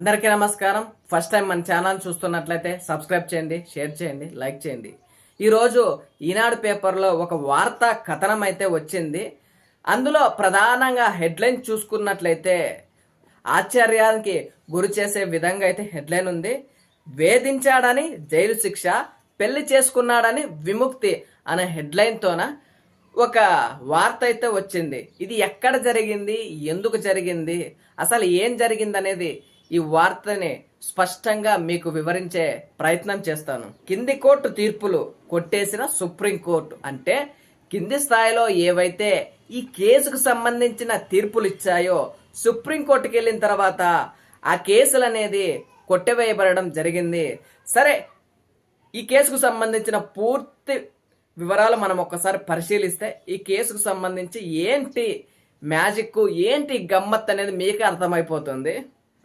అందరికీ నమస్కారం. First time మన ఛానల్ చూస్తున్నట్లయితే సబ్స్క్రైబ్ చేయండి షేర్ చేయండి లైక్ చేయండి. ఈరోజు ఈనాడు పేపర్లో ఒక వార్త కథనం అయితే వచ్చింది. అందులో ప్రధానంగా హెడ్లైన్ చూసుకున్నట్లయితే ఆశ్చర్యానికి గురి చేసే విధంగా అయితే హెడ్లైన్ ఉంది. వేధించాడని జైలు శిక్ష పెళ్ళి చేసుకున్నాడని విముక్తి అనే హెడ్లైన్తోన ఒక వార్త అయితే వచ్చింది. ఇది ఎక్కడ జరిగింది? ఎందుకు జరిగింది? అసలు ఏం జరిగింది అనేది ఈ వార్తని స్పష్టంగా మీకు వివరించే ప్రయత్నం చేస్తాను. కింది కోర్టు తీర్పులు కొట్టేసిన సుప్రీంకోర్టు అంటే కింది స్థాయిలో ఏవైతే ఈ కేసుకు సంబంధించిన తీర్పులు ఇచ్చాయో సుప్రీంకోర్టుకి వెళ్ళిన తర్వాత ఆ కేసులు అనేది కొట్టివేయబడడం జరిగింది. సరే ఈ కేసుకు సంబంధించిన పూర్తి వివరాలు మనం ఒక్కసారి పరిశీలిస్తే ఈ కేసుకు సంబంధించి ఏంటి మ్యాజిక్ ఏంటి గమ్మత్ అనేది మీకు అర్థమైపోతుంది.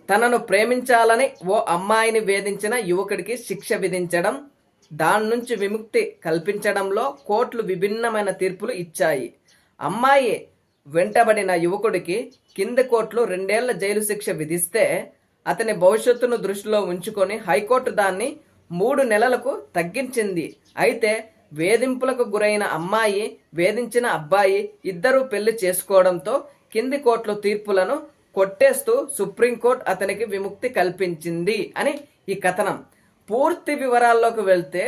తనను ప్రేమించాలని ఓ అమ్మాయిని వేధించిన యువకుడికి శిక్ష విధించడం దాని నుంచి విముక్తి కల్పించడంలో కోర్టులు విభిన్నమైన తీర్పులు ఇచ్చాయి. అమ్మాయి వెంటబడిన యువకుడికి కింది కోర్టులు రెండేళ్ళ జైలు శిక్ష విధిస్తే అతని భవిష్యత్తును దృష్టిలో ఉంచుకొని హైకోర్టు దాన్ని మూడు నెలలకు తగ్గించింది. అయితే వేధింపులకు గురైన అమ్మాయి వేధించిన అబ్బాయి ఇద్దరూ పెళ్ళి చేసుకోవడంతో కింది కోర్టుల తీర్పులను కొట్టేస్తూ సుప్రీంకోర్టు అతనికి విముక్తి కల్పించింది అని ఈ కథనం. పూర్తి వివరాల్లోకి వెళ్తే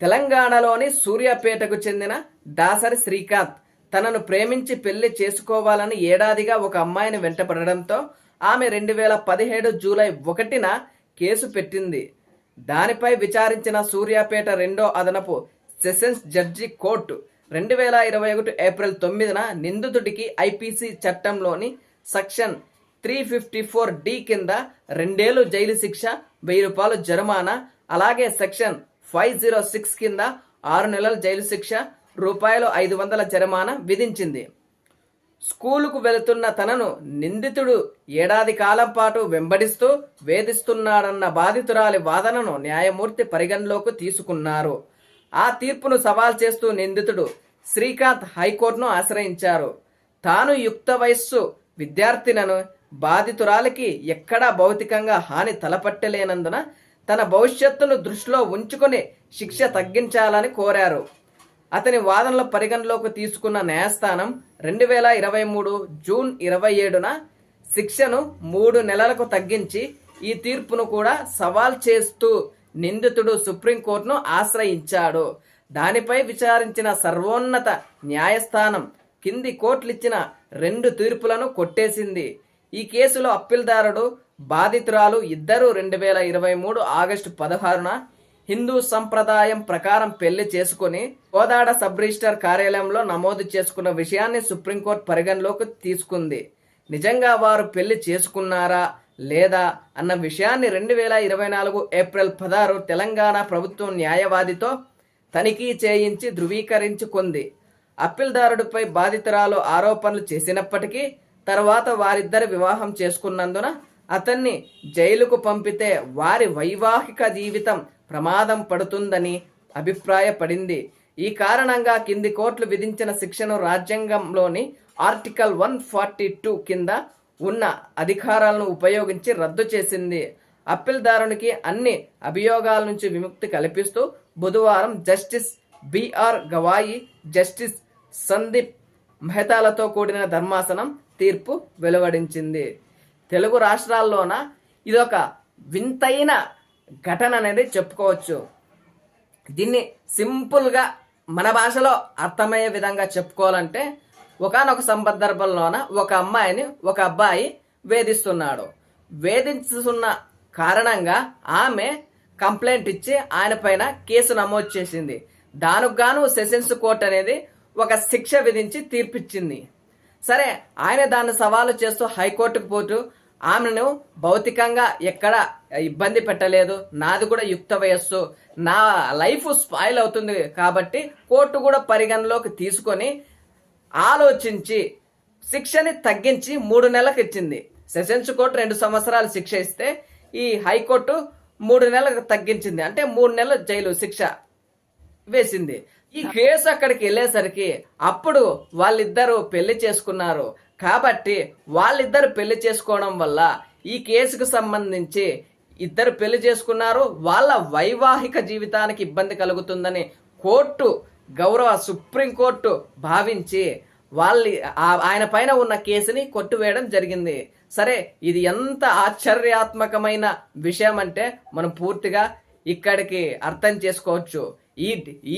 తెలంగాణలోని సూర్యాపేటకు చెందిన దాసరి శ్రీకాంత్ తనను ప్రేమించి పెళ్ళి చేసుకోవాలని ఏడాదిగా ఒక అమ్మాయిని వెంటపడడంతో ఆమె రెండు వేల పదిహేడు జూలై ఒకటిన కేసు పెట్టింది. దానిపై విచారించిన సూర్యాపేట రెండో అదనపు సెషన్స్ జడ్జి కోర్టు రెండు వేల ఇరవై ఒకటి ఏప్రిల్ తొమ్మిదిన నిందితుడికి ఐపీసీ చట్టంలోని section three fifty four D కింద రెండేళ్ళు జైలు శిక్ష వెయ్యి రూపాయలు జరిమానా అలాగే సెక్షన్ ఫైవ్ జీరో సిక్స్ కింద ఆరు నెలల జైలు శిక్ష రూపాయలు ఐదు వందల జరిమానా విధించింది. స్కూలుకు వెళుతున్న తనను నిందితుడు ఏడాది కాలం పాటు వెంబడిస్తూ వేధిస్తున్నాడన్న బాధితురాలి వాదనను న్యాయమూర్తి పరిగణలోకి తీసుకున్నారు. ఆ తీర్పును సవాల్ చేస్తూ నిందితుడు శ్రీకాంత్ హైకోర్టును ఆశ్రయించారు. తాను యుక్త వయస్సు విద్యార్థినను బాధితురాలికి ఎక్కడా భౌతికంగా హాని తలపట్టలేనందున తన భవిష్యత్తును దృష్టిలో ఉంచుకొని శిక్ష తగ్గించాలని కోరారు. అతని వాదనల పరిగణలోకి తీసుకున్న న్యాయస్థానం రెండు వేల ఇరవై మూడు జూన్ ఇరవై ఏడున శిక్షను మూడు నెలలకు తగ్గించి ఈ తీర్పును కూడా సవాల్ చేస్తూ నిందితుడు సుప్రీంకోర్టును ఆశ్రయించాడు. దానిపై విచారించిన సర్వోన్నత న్యాయస్థానం కింది కోర్టులిచ్చిన రెండు తీర్పులను కొట్టేసింది. ఈ కేసులో అప్పీల్దారుడు బాధితురాలు ఇద్దరు రెండు వేల ఇరవై మూడు ఆగస్టు పదహారున హిందూ సంప్రదాయం ప్రకారం పెళ్ళి చేసుకుని కోదాడ సబ్ రిజిస్టర్ కార్యాలయంలో నమోదు చేసుకున్న విషయాన్ని సుప్రీంకోర్టు పరిగణలోకి తీసుకుంది. నిజంగా వారు పెళ్ళి చేసుకున్నారా లేదా అన్న విషయాన్ని రెండు వేల ఇరవై నాలుగు ఏప్రిల్ పదహారు తెలంగాణ ప్రభుత్వం న్యాయవాదితో తనిఖీ చేయించి ధృవీకరించుకుంది. అప్పీల్దారుడిపై బాధితురాలు ఆరోపణలు చేసినప్పటికీ తర్వాత వారిద్దరు వివాహం చేసుకున్నందున అతన్ని జైలుకు పంపితే వారి వైవాహిక జీవితం ప్రమాదం పడుతుందని అభిప్రాయపడింది. ఈ కారణంగా కింది కోర్టులు విధించిన శిక్షను రాజ్యాంగంలోని ఆర్టికల్ వన్ ఫార్టీ టూ కింద ఉన్న అధికారాలను ఉపయోగించి రద్దు చేసింది. అప్పీల్దారునికి అన్ని అభియోగాల నుంచి విముక్తి కల్పిస్తూ బుధవారం justice B R Gavai justice Sandeep మెహతాలతో కూడిన ధర్మాసనం తీర్పు వెలువడించింది. తెలుగు రాష్ట్రాల్లోన ఇదొక వింతైన ఘటన అనేది చెప్పుకోవచ్చు. దీన్ని సింపుల్గా మన భాషలో అర్థమయ్యే విధంగా చెప్పుకోవాలంటే ఒకనొక సందర్భంలోన ఒక అమ్మాయిని ఒక అబ్బాయి వేధిస్తున్నాడు. వేధిస్తున్న కారణంగా ఆమె కంప్లైంట్ ఇచ్చి ఆయన పైన కేసు నమోదు చేసింది. దానికి గాను సెషన్స్ కోర్ట్ అనేది ఒక శిక్ష విధించి తీర్పిచ్చింది. సరే ఆయన దాన్ని సవాలు చేస్తూ హైకోర్టుకు పోతూ ఆమెను భౌతికంగా ఎక్కడ ఇబ్బంది పెట్టలేదు. నాది కూడా యుక్త వయస్సు. నా లైఫ్ స్పాయిల్ అవుతుంది కాబట్టి కోర్టు కూడా పరిగణలోకి తీసుకొని ఆలోచించి శిక్షని తగ్గించి మూడు నెలలకు ఇచ్చింది. సెషన్స్ కోర్టు రెండు సంవత్సరాలు శిక్ష ఇస్తే ఈ హైకోర్టు మూడు నెలలకు తగ్గించింది. అంటే మూడు నెలల జైలు శిక్ష. వేసింది. ఈ కేసు అక్కడికి వెళ్ళేసరికి అప్పుడు వాళ్ళిద్దరూ పెళ్ళి చేసుకున్నారు. కాబట్టి వాళ్ళిద్దరు పెళ్ళి చేసుకోవడం వల్ల ఈ కేసుకు సంబంధించి ఇద్దరు పెళ్ళి చేసుకున్నారు. వాళ్ళ వైవాహిక జీవితానికి ఇబ్బంది కలుగుతుందని కోర్టు గౌరవ సుప్రీంకోర్టు భావించి వాళ్ళ ఆయన పైన ఉన్న కేసుని కొట్టువేయడం జరిగింది. సరే ఇది ఎంత ఆశ్చర్యాత్మకమైన విషయం అంటే మనం పూర్తిగా ఇక్కడికి అర్థం చేసుకోవచ్చు. ఈ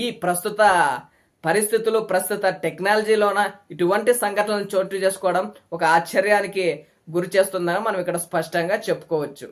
ఈ ప్రస్తుత పరిస్థితులు ప్రస్తుత టెక్నాలజీలోన ఇటువంటి సంఘటనలు చోటు చేసుకోవడం ఒక ఆశ్చర్యానికి గురి చేస్తుందని మనం ఇక్కడ స్పష్టంగా చెప్పుకోవచ్చు.